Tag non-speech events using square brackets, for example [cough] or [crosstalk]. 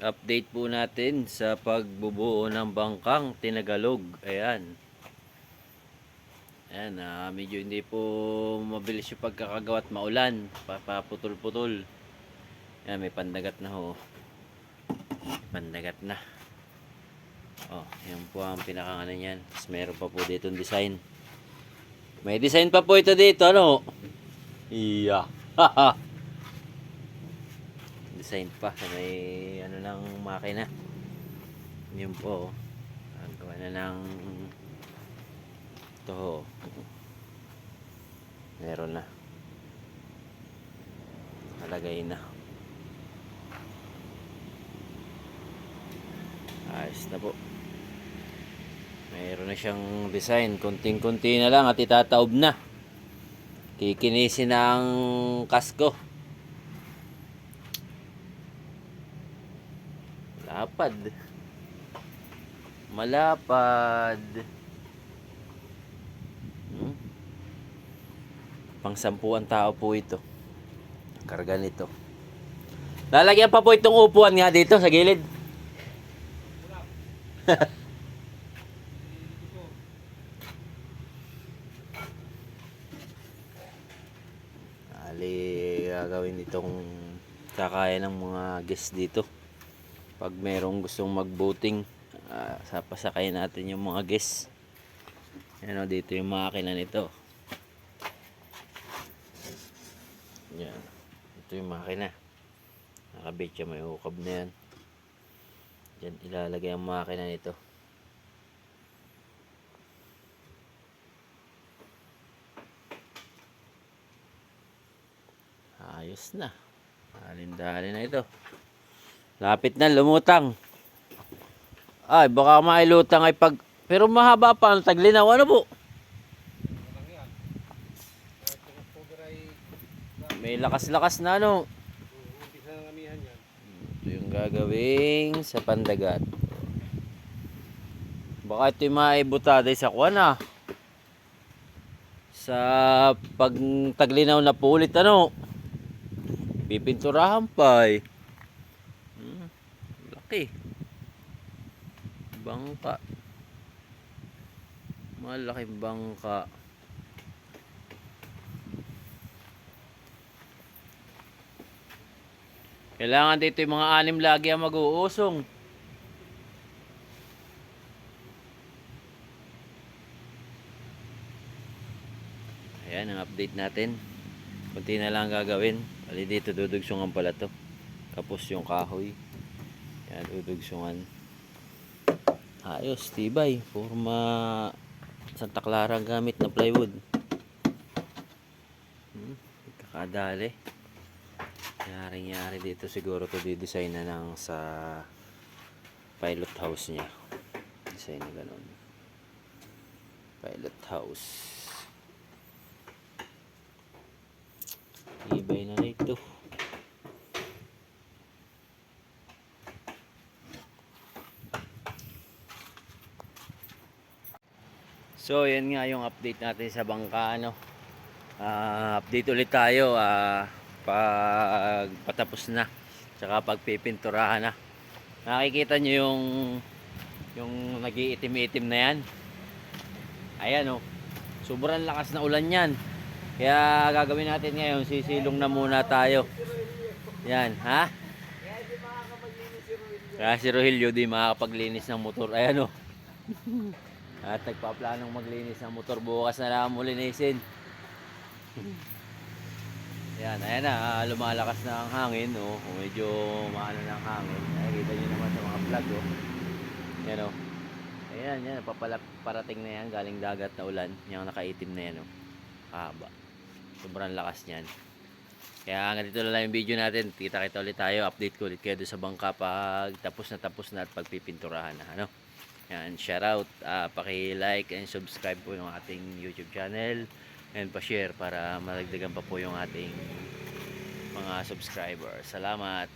update po natin sa pagbubuo ng bangkang tinagalog. Ayan. Ayan, ah, medyo hindi po mabilis yung pagkakagawa at maulan. Papaputol-putol. Ayan, may pandagat na ho. Pandagat na. Oh, yan po ang pinakangano niyan. Tapos meron pa po dito design. May design pa po ito dito, ano? Iya. Haha. [laughs] design pa sa may ano ng makina. Yun po. oh. Ang gawa na ng ito. ho. Meron na. Nalagay na. Ayos na po. Mayroon na siyang design. Kunting-kunti na lang at itataob na. Kikinisin na ang kasko. Lapad. Malapad. Hmm? Pang sampuan tao po ito. Karga nito. Lalagyan pa po itong upuan nga dito sa gilid. [laughs] Ali, gagawin itong kakaya ng mga guests dito. Pag merong gustong mag-boating, ah, sa pasakay natin yung mga guests. Yan o, dito yung makina nito. Yan. Ito yung makina. Nakabit siya, may hukab na yan. Diyan ilalagay ang makina nito. Ayos na. Halin-dali na ito. Lapit na, lumutang. Ay, baka mailutang ay pag... Pero mahaba pa ang taglinaw. Ano po? May lakas-lakas na ano. Ito yung gagawing sa pandagat. Baka ito yung maibutada sa kuwan ah. Sa pag taglinaw na pulit ano. Pipinturahan pa eh. Hmm, laki. Bangka. Malaking bangka. Kailangan dito yung mga anim lagi ang mag-uusong. Ayan ang update natin. Kunti na lang gagawin. Bali dito dudugsungan pala to. Kapos yung kahoy. Yan, dudugsungan. Ayos, tibay. Forma Santa Clara gamit na plywood. Hmm, kakadali. Yari-yari dito siguro to di-design na lang sa pilot house niya. Design na ganun. Pilot house. Ibay na ito. So, yan nga yung update natin sa bangka, ano. Ah, update ulit tayo, ah, pag patapos na. Tsaka pagpipinturahan na. Nakikita nyo yung yung nag-iitim-itim na yan. Ayan, oh. Sobrang lakas na ulan yan. Kaya gagawin natin ngayon, sisilong na muna tayo. Yan, ha? Kaya si Rogelio di makakapaglinis ng motor. Ayan, oh. [laughs] At nagpaplanong maglinis ng motor bukas na lang mo linisin. Yan, ayan na, ah, lumalakas na ang hangin, oh. Medyo maano ng hangin. Nakikita nyo naman sa mga vlog, oh. Yan, oh. Ayan, yan, papalap, parating na yan, galing dagat na ulan. Yung nakaitim na yan, oh. Haba. Sobrang lakas niyan. Kaya ganito na lang yung video natin. Kita-kita ulit tayo. Update ko ulit kayo sa bangka pag tapos na tapos na at pagpipinturahan na. Ano? Yan, shout out. Uh, paki-like and subscribe po yung ating YouTube channel. And pa-share para malagdagan pa po yung ating mga subscribers. Salamat!